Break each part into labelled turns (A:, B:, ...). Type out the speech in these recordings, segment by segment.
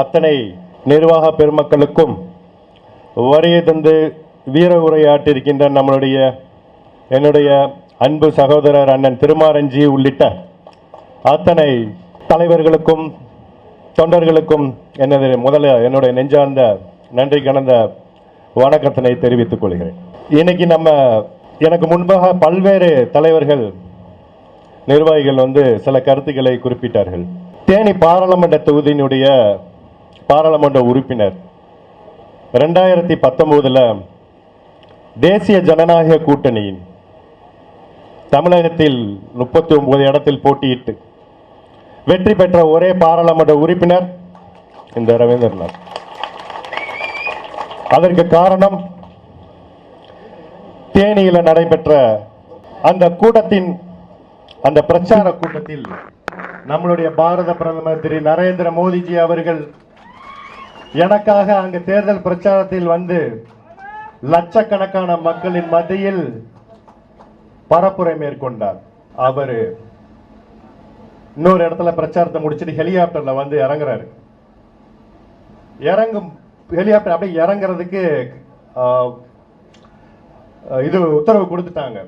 A: அத்தனை நிர்வாக பெருமக்களுக்கும் வருகை தந்து வீர உரையாற்றிருக்கின்ற நம்மளுடைய என்னுடைய அன்பு சகோதரர் அண்ணன் திருமாரஞ்சி உள்ளிட்ட அத்தனை தலைவர்களுக்கும் தொண்டர்களுக்கும் எனது முதல்ல என்னுடைய நெஞ்சார்ந்த நன்றி கலந்த வணக்கத்தினை தெரிவித்துக் கொள்கிறேன். இன்னைக்கு நம்ம எனக்கு முன்பாக பல்வேறு தலைவர்கள் நிர்வாகிகள் வந்து சில கருத்துக்களை குறிப்பிட்டார்கள். தேனி பாராளுமன்ற தொகுதியினுடைய பாராளுமன்ற உறுப்பினர். ரெண்டாயிரத்தி பத்தொன்பதுல தேசிய ஜனநாயக கூட்டணியின் தமிழகத்தில் முப்பத்தி ஒன்பது இடத்தில் போட்டியிட்டு வெற்றி பெற்ற ஒரே பாராளுமன்ற உறுப்பினர் இந்த ரவீந்திரநாத். அதற்கு காரணம் தேனியில் நடைபெற்ற அந்த கூட்டத்தின் அந்த பிரச்சார கூட்டத்தில் நம்மளுடைய பாரத பிரதமர் திரு நரேந்திர மோடிஜி அவர்கள் எனக்காக அங்கு தேர்தல் பிரச்சாரத்தில் வந்து லட்சக்கணக்கான மக்களின் மத்தியில் பரப்புரை மேற்கொண்டார். அவர் இன்னொரு இடத்துல பிரச்சாரத்தை முடிச்சுட்டு ஹெலிகாப்டர்ல வந்து இறங்குறாரு. இறங்கும் ஹெலிகாப்டர் அப்படியே இறங்குறதுக்கு இது உத்தரவு கொடுத்துட்டாங்க.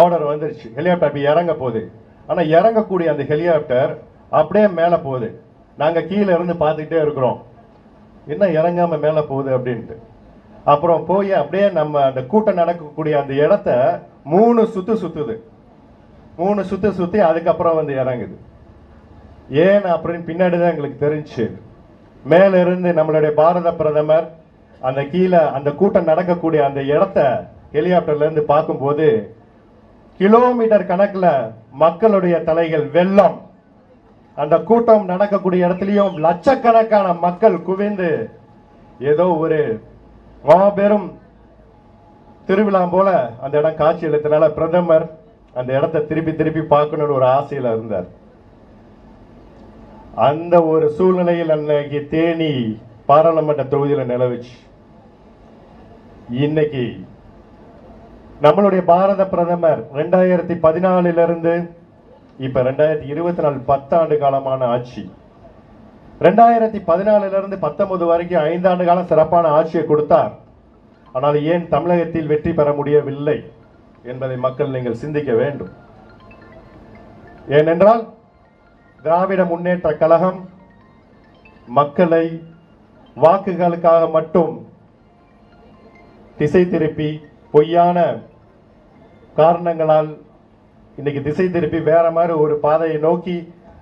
A: ஆர்டர் வந்துருச்சு. ஹெலிகாப்டர் அப்படி இறங்க போகுது. ஆனால் இறங்கக்கூடிய அந்த ஹெலிகாப்டர் அப்படியே மேலே போகுது. நாங்கள் கீழே இருந்து பார்த்துக்கிட்டே இருக்கிறோம். என்ன இறங்காம மேலே போகுது அப்படின்ட்டு. அப்புறம் போய் அப்படியே நம்ம அந்த கூட்டம் நடக்கக்கூடிய அந்த இடத்த மூணு சுத்து சுத்துது. மூணு சுத்து சுத்தி அதுக்கப்புறம் வந்து இறங்குது. ஏன் அப்படின்னு பின்னாடி தான் எங்களுக்கு தெரிஞ்சு. மேலே இருந்து நம்மளுடைய பாரத பிரதமர் அந்த கீழே அந்த கூட்டம் நடக்கக்கூடிய அந்த இடத்த ஹெலிகாப்டர்ல இருந்து பார்க்கும்போது கிலோமீட்டர் கணக்கில் மக்களுடைய தலைகள் வெள்ளம். அந்த கூட்டம் நடக்கக்கூடிய இடத்துலயும் லட்சக்கணக்கான மக்கள் குவிந்து ஏதோ ஒரு மாபெரும் திருவிழா போல அந்த இடம் காட்சி அளித்தனால பிரதமர் அந்த இடத்தை திருப்பி திருப்பி பார்க்கணும்னு ஒரு ஆசையில இருந்தார். அந்த ஒரு சூழ்நிலையில் அன்னைக்கு தேனி பாராளுமன்ற தொகுதியில் நிலவுச்சு. இன்னைக்கு நம்மளுடைய பாரத பிரதமர் ரெண்டாயிரத்தி பதினாலிலிருந்து இருந்து இப்போ ரெண்டாயிரத்தி இருபத்தி நாலு பத்தாண்டு காலமான ஆட்சி. ரெண்டாயிரத்தி பதினாலிருந்து பத்தொன்பது வரைக்கும் ஐந்தாண்டு காலம் சிறப்பான ஆட்சியை கொடுத்தார். ஆனால் ஏன் தமிழகத்தில் வெற்றி பெற முடியவில்லை என்பதை மக்கள் நீங்கள் சிந்திக்க வேண்டும். ஏனென்றால் திராவிட முன்னேற்ற கழகம் மக்களை வாக்குகளுக்காக மட்டும் திசை திருப்பி பொய்யான காரணங்களால் இன்னைக்கு திசை திருப்பி வேற மாதிரி ஒரு பாதையை நோக்கி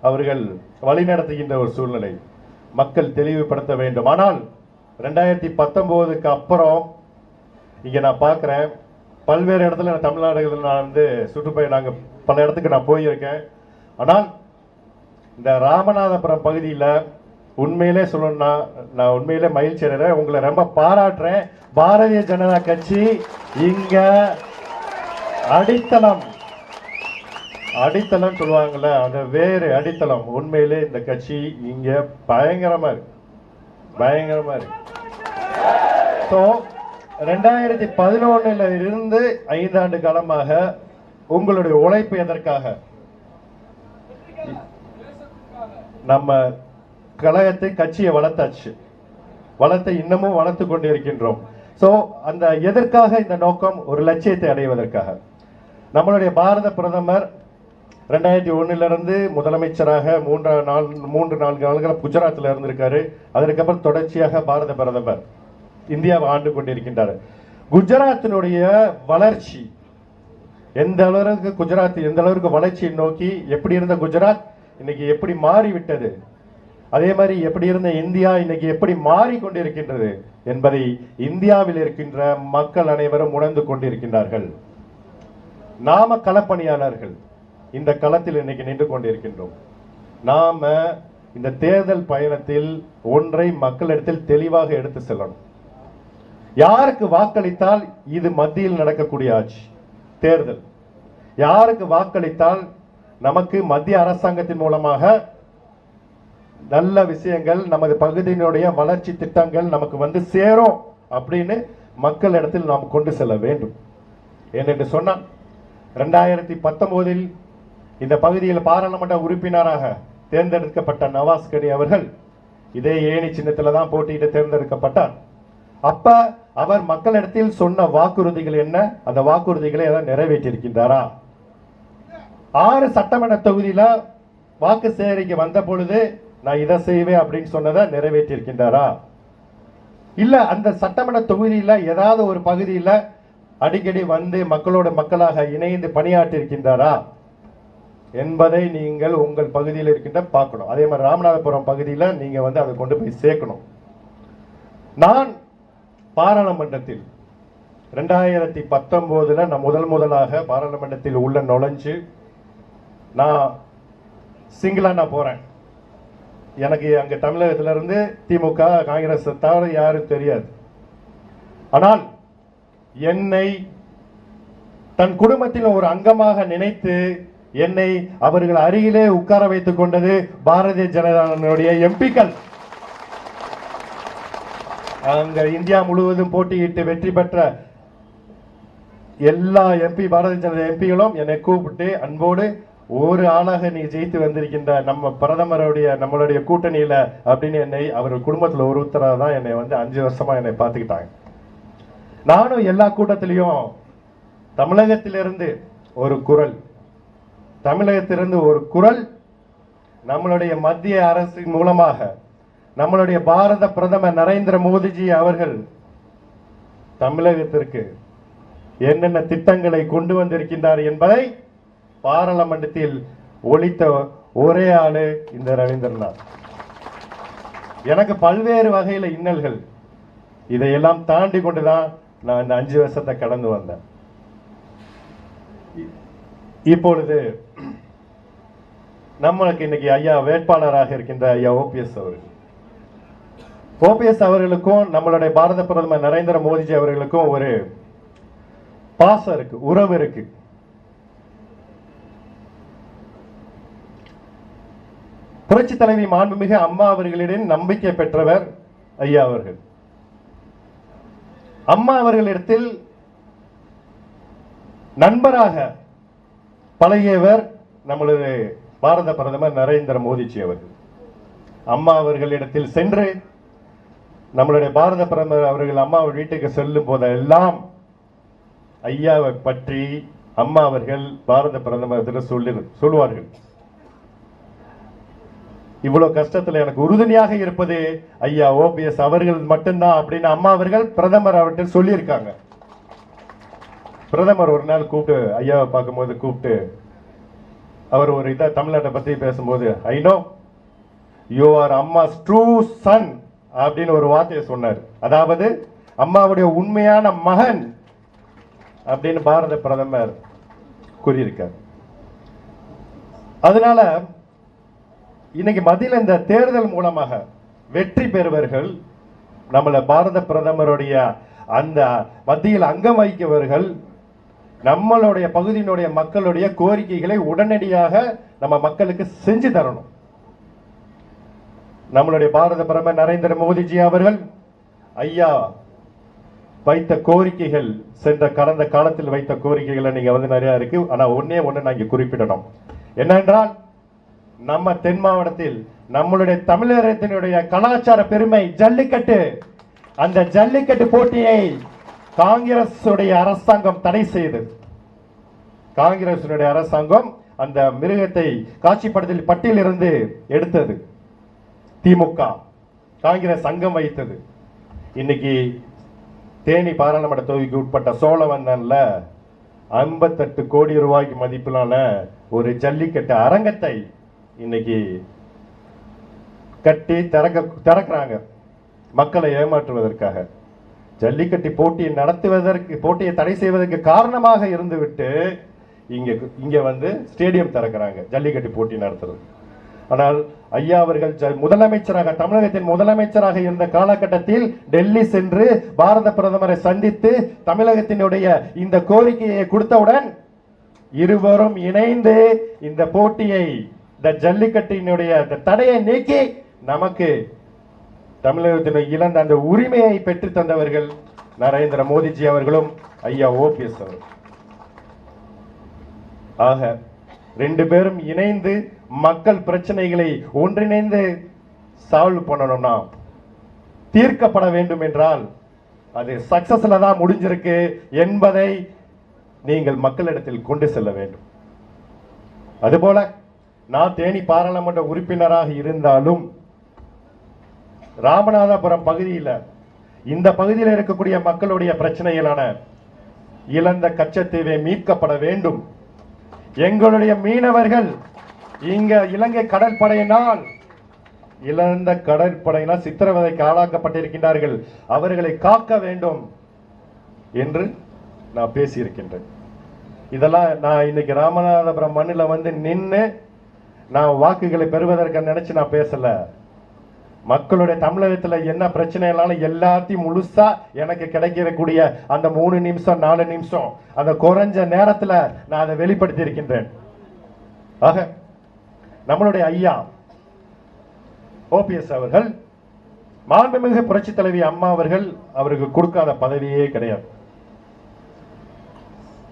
A: அவர்கள் வழிநடத்துகின்ற ஒரு சூழ்நிலை. மக்கள் தெளிவுபடுத்த வேண்டும். ஆனால் ரெண்டாயிரத்தி பத்தொம்போதுக்கு அப்புறம் இங்கே நான் பார்க்குறேன் பல்வேறு இடத்துல நான் தமிழ்நாடுகளில் நான் வந்து சுற்றுப்பயணம் நாங்கள் பல இடத்துக்கு நான் போயிருக்கேன். ஆனால் இந்த ராமநாதபுரம் பகுதியில் உண்மையிலே சொல்லணும்னா நான் உண்மையிலே மகிழ்ச்சி அடைகிறேன். உங்களை ரொம்ப பாராட்டுறேன். பாரதிய ஜனதா கட்சி இங்கே அடித்தளம். அடித்தளம் சொல்லுவாங்கல்ல அந்த வேறு அடித்தளம். உண்மையிலே இந்த கட்சி இங்க பயங்கரமா இருக்கு. பயங்கரமா இருக்கு. ஸோ ரெண்டாயிரத்தி பதினொன்னுல இருந்து ஐந்தாண்டு காலமாக உங்களுடைய உழைப்பு எதற்காக? நம்ம கழகத்தை கட்சியை வளர்த்தாச்சு. வளர்த்து இன்னமும் வளர்த்து கொண்டு இருக்கின்றோம் ஸோ அந்த எதற்காக இந்த நோக்கம்? ஒரு லட்சியத்தை அடைவதற்காக. நம்மளுடைய பாரத பிரதமர் ரெண்டாயிரத்தி ஒன்றிலிருந்து முதலமைச்சராக மூன்றா நாள் மூன்று நான்கு நாள்கள் குஜராத்தில் இருந்திருக்காரு. அதற்கப்புறம் தொடர்ச்சியாக பாரத பிரதமர் இந்தியாவை ஆண்டு கொண்டிருக்கின்றார். குஜராத்தினுடைய வளர்ச்சி எந்த அளவுக்கு குஜராத் எந்த அளவுக்கு வளர்ச்சியை நோக்கி எப்படி இருந்த குஜராத் இன்னைக்கு எப்படி மாறிவிட்டது? அதே மாதிரி எப்படி இருந்த இந்தியா இன்னைக்கு எப்படி மாறிக்கொண்டிருக்கின்றது என்பதை இந்தியாவில் இருக்கின்ற மக்கள் அனைவரும் உணர்ந்து கொண்டிருக்கின்றார்கள். நாம களப்பணியாளர்கள் இந்த களத்தில் இன்னைக்கு நின்று கொண்டிருக்கின்றோம். நாம இந்த தேர்தல் பயணத்தில் ஒன்றை மக்களிடத்தில் தெளிவாக எடுத்து செல்லணும். யாருக்கு வாக்களித்தால் இது மத்தியில் நடக்கக்கூடிய ஆட்சி? தேர்தல். யாருக்கு வாக்களித்தால் நமக்கு மத்திய அரசாங்கத்தின் மூலமாக நல்ல விஷயங்கள் நமது பகுதியினுடைய வளர்ச்சி திட்டங்கள் நமக்கு வந்து சேரும் அப்படின்னு மக்களிடத்தில் நாம் கொண்டு செல்ல வேண்டும். ஏனென்று சொன்னால் ரெண்டாயிரத்தி பத்தொன்பதில் இந்த பகுதியில் பாராளுமன்ற உறுப்பினராக தேர்ந்தெடுக்கப்பட்ட நவாஸ் கனி அவர்கள் இதே ஏணி சின்னத்தில் தான் போட்டியிட்டு தேர்ந்தெடுக்கப்பட்டார். அப்ப அவர் மக்களிடத்தில் சொன்ன வாக்குறுதிகள் என்ன? அந்த வாக்குறுதிகளை எல்லாம் நிறைவேற்றியிருக்கின்றாரா? ஆறு சட்டமன்ற தொகுதியில வாக்கு சேகரிக்க வந்த பொழுது நான் இதை செய்வேன் அப்படின்னு சொன்னதை நிறைவேற்றியிருக்கின்றாரா? இல்ல அந்த சட்டமன்ற தொகுதியில ஏதாவது ஒரு பகுதியில் அடிக்கடி வந்து மக்களோட மக்களாக இணைந்து பணியாற்றி இருக்கின்றாரா என்பதை நீங்கள் உங்கள் பகுதியில் இருக்கின்ற பார்க்கணும். அதே மாதிரி ராமநாதபுரம் பகுதியில் நீங்கள் வந்து அதை கொண்டு போய் சேர்க்கணும். நான் பாராளுமன்றத்தில் ரெண்டாயிரத்தி பத்தொம்போதில் நான் முதல் முதலாக பாராளுமன்றத்தில் உள்ள நுழைஞ்சு நான் சிங்கிளாக நான் போகிறேன் எனக்கு அங்கே தமிழகத்திலிருந்து திமுக காங்கிரஸ் தவிர யாரும் தெரியாது. ஆனால் என்னை தன் குடும்பத்தின் ஒரு அங்கமாக நினைத்து என்னை அவர்கள் அருகிலே உட்கார வைத்துக் கொண்டது பாரதிய ஜனதாவினுடைய எம்பிக்கள். அங்க இந்தியா முழுவதும் போட்டியிட்டு வெற்றி பெற்ற எல்லா எம்பி பாரதிய ஜனதா எம்பிகளும் என்னை கூப்பிட்டு அன்போடு ஒரு ஆளாக நீ ஜெயித்து வந்திருக்கின்ற நம்ம பிரதமருடைய நம்மளுடைய கூட்டணியில அப்படின்னு என்னை அவர் குடும்பத்துல ஒருத்தராக தான் என்னை வந்து அஞ்சு வருஷமா என்னை பார்த்துக்கிட்டாங்க. நானும் எல்லா கூட்டத்திலையும் தமிழகத்திலிருந்து ஒரு குரல் தமிழகத்திலிருந்து ஒரு குரல் நம்மளுடைய மத்திய அரசின் மூலமாக நம்மளுடைய பாரத பிரதமர் நரேந்திர மோடிஜி அவர்கள் தமிழகத்திற்கு என்னென்ன திட்டங்களை கொண்டு வந்திருக்கின்றார் என்பதை பாராளுமன்றத்தில் ஒழித்த ஒரே ஆளு இந்த ரவீந்திரநாத். எனக்கு பல்வேறு வகையில் இன்னல்கள். இதையெல்லாம் தாண்டி கொண்டுதான் நான் இந்த அஞ்சு வருஷத்தை கடந்து வந்தேன். இப்பொழுது நம்மளுக்கு இன்னைக்கு ஐயா வேட்பாளராக இருக்கின்ற ஐயா ஓபிஎஸ் அவர்கள். ஓபிஎஸ் அவர்களுக்கும் நம்மளுடைய பாரத பிரதமர் நரேந்திர மோடிஜி அவர்களுக்கும் ஒரு பாசம் இருக்கு உறவு இருக்கு. புரட்சி தலைவி மாண்புமிகு அம்மா அவர்களிடம் நம்பிக்கை பெற்றவர் ஐயா அவர்கள். அம்மா அவர்களிடத்தில் நண்பராக பழையவர் நம்மளது பாரத பிரதமர் நரேந்திர மோடிஜி அவர்கள். அம்மா அவர்களிடத்தில் சென்று நம்மளுடைய பாரத பிரதமர் அவர்கள் அம்மா வீட்டுக்கு செல்லும் போதெல்லாம் ஐயாவை பற்றி அம்மா அவர்கள் பாரத பிரதமர் சொல்லி சொல்லுவார்கள். இவ்வளவு கஷ்டத்தில் எனக்கு உறுதுணையாக இருப்பது ஐயா ஓபிஎஸ் அவர்கள் மட்டும்தான் அப்படின்னு அம்மா அவர்கள் பிரதமர் அவர்கிட்ட சொல்லியிருக்காங்க. பிரதமர் ஒரு நாள் கூப்பிட்டு ஐயாவை பார்க்கும்போது கூப்பிட்டு அவர் ஒரு இதாக தமிழ்நாட்டை பற்றி பேசும்போது I know you are Amma's true son அப்படின்னு ஒரு வார்த்தையை சொன்னார். அதாவது அம்மாவுடைய உண்மையான மகன் அப்படின்னு பாரத பிரதமர் கூறியிருக்கார். அதனால இன்னைக்கு மத்தியில் இந்த தேர்தல் மூலமாக வெற்றி பெறுவர்கள் நம்மளை பாரத பிரதமருடைய அந்த மத்தியில் அங்கம் வகிக்கவர்கள் நம்மளுடைய பகுதியினுடைய மக்களுடைய கோரிக்கைகளை உடனடியாக நம்ம மக்களுக்கு செஞ்சு தரணும். நம்மளுடைய பாரத பிரதமர் நரேந்திர மோடிஜி அவர்கள் ஐயா வைத்த கோரிக்கைகள் சென்ற கடந்த காலத்தில் வைத்த கோரிக்கைகளை நீங்க வந்து நிறைய இருக்கு. ஆனா ஒன்னே ஒண்ணு நான் இங்க குறிப்பிடணும். என்னென்றால் நம்ம தென் மாவட்டத்தில் நம்மளுடைய தமிழகத்தினுடைய கலாச்சார பெருமை ஜல்லிக்கட்டு. அந்த ஜல்லிக்கட்டு போட்டியை காங்கிரஸ் அரசாங்கம் தடை செய்தது. காங்கிரசினுடைய அரசாங்கம் அந்த மிருகத்தை காட்சிப்படுத்தல் பட்டியலிருந்து எடுத்தது. திமுக. காங்கிரஸ் சங்கம் வைத்தது. இன்னைக்கு தேனி பாராளுமன்ற தொகுதிக்கு உட்பட்ட சோழவந்தன்ல ஐம்பத்தெட்டு கோடி ரூபாய்க்கு மதிப்பிலான ஒரு ஜல்லிக்கட்டு அரங்கத்தை இன்னைக்கு கட்டி திறக்க திறக்கிறாங்க. மக்களை ஏமாற்றுவதற்காக. ஜல்லிக்கட்டு போட்டியை நடத்துவதற்கு போட்டியை தடை செய்வதற்கு காரணமாக இருந்துவிட்டு இங்கே இங்கே வந்து ஸ்டேடியம் திறக்கிறாங்க ஜல்லிக்கட்டு போட்டி நடத்துறது. ஆனால் ஐயா அவர்கள் முதலமைச்சராக தமிழகத்தின் முதலமைச்சராக இருந்த காலகட்டத்தில் டெல்லி சென்று பாரத பிரதமரை சந்தித்து தமிழகத்தினுடைய இந்த கோரிக்கையை கொடுத்தவுடன் இருவரும் இணைந்து இந்த போட்டியை இந்த ஜல்லிக்கட்டினுடைய தடையை நீக்கி நமக்கு தமிழகத்தினுடைய இழந்த அந்த உரிமையை பெற்று தந்தவர்கள் நரேந்திர மோடிஜி அவர்களும் ஐயா ஓபிஎஸ் அவர்கள். ஆக ரெண்டு பேரும் இணைந்து மக்கள் பிரச்சனைகளை ஒன்றிணைந்து சால்வ் பண்ணணும்னா தீர்க்கப்பட வேண்டும் என்றால் அது சக்சஸ்ல தான் முடிஞ்சிருக்கு என்பதை நீங்கள் மக்களிடத்தில் கொண்டு செல்ல வேண்டும். அதுபோல நான் தேனி பாராளுமன்ற உறுப்பினராக இருந்தாலும் ராமநாதபுரம் பகுதியில் இந்த பகுதியில் இருக்கக்கூடிய மக்களுடைய பிரச்சனைகளான இழந்த கச்சத்தீவை மீட்கப்பட வேண்டும். எங்களுடைய மீனவர்கள் இங்க இலங்கை கடற்படையினால் இழந்த கடற்படையினால் சித்திரவதைக்கு ஆளாக்கப்பட்டிருக்கின்றார்கள். அவர்களை காக்க வேண்டும் என்று நான் பேசியிருக்கின்றேன். இதெல்லாம் நான் இன்னைக்கு ராமநாதபுரம் மண்ணில் வந்து நின்று நான் வாக்குகளை பெறுவதற்கு நினைச்சு நான் பேசலை. மக்களுடைய தமிழகத்தில் என்ன பிரச்சனைனாலும் எல்லாத்தையும் முழுசாக எனக்கு கிடைக்கக்கூடிய அந்த மூணு நிமிஷம் நாலு நிமிஷம் அந்த குறைஞ்ச நேரத்தில் நான் அதை வெளிப்படுத்தி இருக்கின்றேன். ஆக நம்மளுடைய ஐயா ஓபிஎஸ் அவர்கள் மாண்புமிகு புரட்சி தலைவி அம்மா அவர்கள் அவருக்கு கொடுக்காத பதவியே கிடையாது.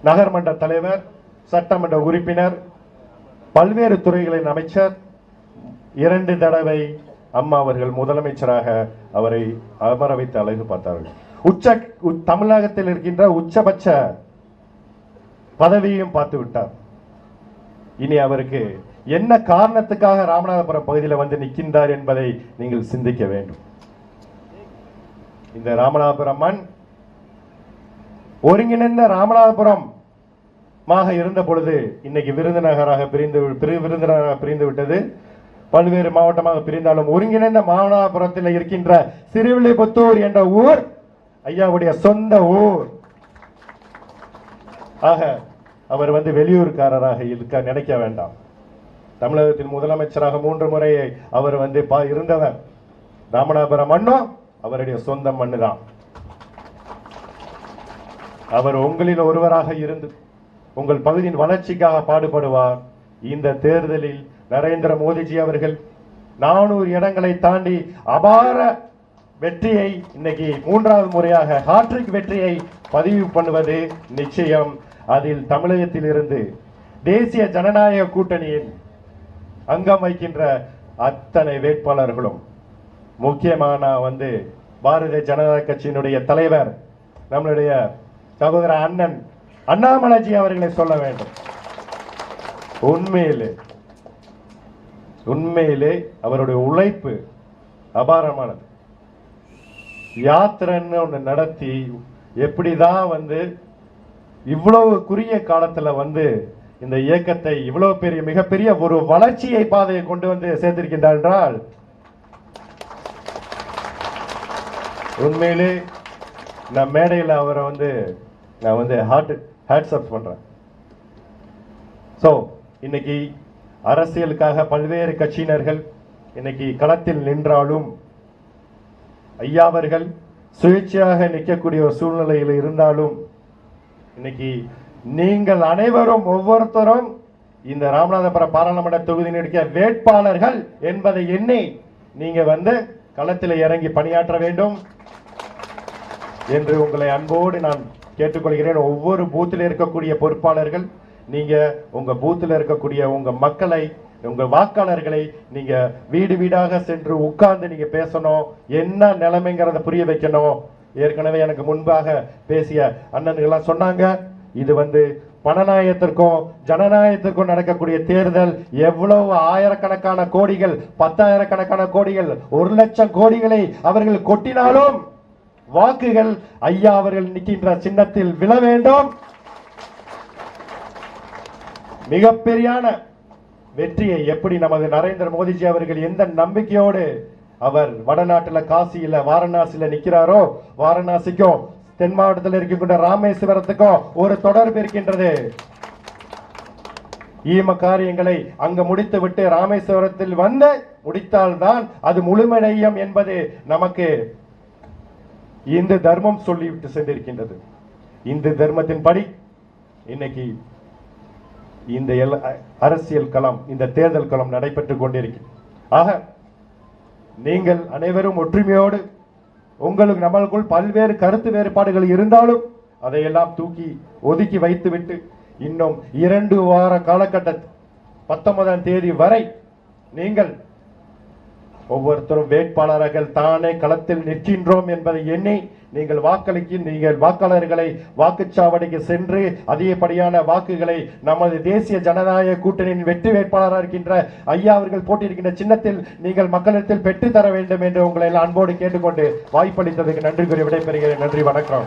A: நகர்மன்ற தலைவர் சட்டமன்ற உறுப்பினர் பல்வேறு துறைகளின் அமைச்சர் இரண்டு தடவை அம்மா அவர்கள் முதலமைச்சராக அவரை அமர வைத்து அழகு பார்த்தார்கள். உச்ச தமிழகத்தில் இருக்கின்ற உச்சபட்ச பதவியையும் பார்த்து விட்டார். இனி அவருக்கு என்ன காரணத்துக்காக ராமநாதபுரம் பகுதியில் வந்து நிற்கின்றார் என்பதை நீங்கள் சிந்திக்க வேண்டும். இந்த ராமநாதபுரம் மண் ஒருங்கிணைந்த ராமநாதபுரம் மாக இருந்த பொழுது இன்னைக்கு விருதுநகராக பிரிந்து பிரி- விருதுநகராக பிரிந்து விட்டது. பல்வேறு மாவட்டமாக பிரிந்தாலும் ஒருங்கிணைந்த மாமனாபுரத்தில் இருக்கின்ற சிறுவில்லிபுத்தூர் என்ற ஊர் ஐயாவுடைய சொந்த ஊர். ஆக அவர் வந்து வெளியூர்காரராக இருக்க நினைக்க வேண்டாம். தமிழகத்தின் முதலமைச்சராக மூன்று முறை அவர் வந்து பா- இருந்தவர். ராமநாதபுரம் மண்ணும் அவருடைய சொந்த மண்ணு தான் அவர் உங்களில் ஒருவராக இருந்து உங்கள் பகுதியின் வளர்ச்சிக்காக பாடுபடுவார். இந்த தேர்தலில் நரேந்திர மோடிஜி அவர்கள் நானூறு இடங்களை தாண்டி அபார வெற்றியை இன்னைக்கு மூன்றாவது முறையாக ஹாட்ரிக் வெற்றியை பதிவு பண்ணுவது நிச்சயம். அதில் தமிழகத்தில் இருந்து தேசிய ஜனநாயக கூட்டணியின் அங்கம் வைக்கின்ற அத்தனை வேட்பாளர்களும் முக்கியமான வந்து பாரதிய ஜனதா கட்சியினுடைய தலைவர் நம்மளுடைய சகோதர அண்ணன் அண்ணாமலைஜி அவர்களை சொல்ல வேண்டும். உண்மையிலே உண்மையிலே அவருடைய உழைப்பு அபாரமானது. யாத்திரைன்னு ஒன்று நடத்தி எப்படிதான் வந்து இவ்வளவு குறுகிய காலத்தில் வந்து இந்த இயக்கத்தை இவ்வளவு பெரிய மிகப்பெரிய ஒரு வளர்ச்சியை பாதையை கொண்டு வந்து சேர்த்திருக்கின்றார் என்றால் உண்மையிலே நான் மேடையில் அவரை வந்து நான் வந்து ஹார்ட் ஹேட்ஸ் அப் பண்ணுறேன் ஸோ இன்னைக்கு அரசியலுக்காக பல்வேறு கட்சியினர்கள் இன்னைக்கு களத்தில் நின்றாலும் ஐயாவர்கள் சுயேட்சையாக நிற்கக்கூடிய ஒரு சூழ்நிலையில் இருந்தாலும் இன்னைக்கு நீங்கள் அனைவரும் ஒவ்வொருத்தரும் இந்த ராமநாதபுரம் பாராளுமன்ற தொகுதியினுடைய வேட்பாளர்கள் என்பதை எண்ணி நீங்க வந்து களத்தில் இறங்கி பணியாற்ற வேண்டும் என்று உங்களை அன்போடு நான் கேட்டுக்கொள்கிறேன். ஒவ்வொரு பூத்தில் இருக்கக்கூடிய பொறுப்பாளர்கள் நீங்கள் உங்கள் பூத்தில் இருக்கக்கூடிய உங்கள் மக்களை உங்கள் வாக்காளர்களை நீங்கள் வீடு வீடாக சென்று உட்கார்ந்து நீங்கள் பேசணும். என்ன நிலைமைங்கிறத புரிய வைக்கணும். ஏற்கனவே எனக்கு முன்பாக பேசிய அண்ணன்கள்லாம் சொன்னாங்க இது வந்து பணநாயகத்திற்கும் ஜனநாயகத்திற்கும் நடக்கக்கூடிய தேர்தல் எவ்வளவு ஆயிரக்கணக்கான கோடிகள் பத்தாயிரக்கணக்கான கோடிகள் ஒரு லட்சம் கோடிகளை அவர்கள் கொட்டினாலும் வாக்குகள் ஐயா அவர்கள் நிற்கின்ற சின்னத்தில் விழ வேண்டும். மிகப்பெரியான வெற்றியை எப்படி நமது நரேந்திர மோடிஜி அவர்கள் எந்த நம்பிக்கையோடு அவர் வடநாட்டில் காசியில வாரணாசியில நிற்கிறாரோ வாரணாசிக்கும் தென் மாவட்டத்தில் இருக்கக்கூடிய ராமேஸ்வரத்துக்கும் ஒரு தொடர்பு இருக்கின்றது. ஈம காரியங்களை அங்கு முடித்துவிட்டு ராமேஸ்வரத்தில் வந்து முடித்தால்தான் அது முழுமடையும் என்பது நமக்கு இந்து தர்மம் சொல்லிவிட்டு சென்றிருக்கின்றது. இந்து தர்மத்தின்படி இன்னைக்கு இந்த அரசியல் களம் இந்த தேர்தல் களம் நடைபெற்றுக் கொண்டிருக்கு. ஆக நீங்கள் அனைவரும் ஒற்றுமையோடு உங்களுக்கு நம்மளுக்குள் பல்வேறு கருத்து வேறுபாடுகள் இருந்தாலும் அதையெல்லாம் தூக்கி ஒதுக்கி வைத்துவிட்டு இன்னும் இரண்டு வார காலகட்ட பத்தொன்பதாம் தேதி வரை நீங்கள் ஒவ்வொருத்தரும் வேட்பாளர்கள் தானே களத்தில் நிற்கின்றோம் என்பதை எண்ணி நீங்கள் வாக்களிக்க நீங்கள் வாக்காளர்களை வாக்குச்சாவடிக்கு சென்று அதிகப்படியான வாக்குகளை நமது தேசிய ஜனநாயக கூட்டணியின் வெற்றி வேட்பாளராக இருக்கின்ற ஐயா அவர்கள் போட்டியிருக்கின்ற சின்னத்தில் நீங்கள் மக்களிடத்தில் பெற்றுத்தர வேண்டும் என்று உங்களை அன்போடு கேட்டுக்கொண்டு வாய்ப்பளித்ததுக்கு நன்றி கூறி விடைபெறுகிறேன். நன்றி வணக்கம்.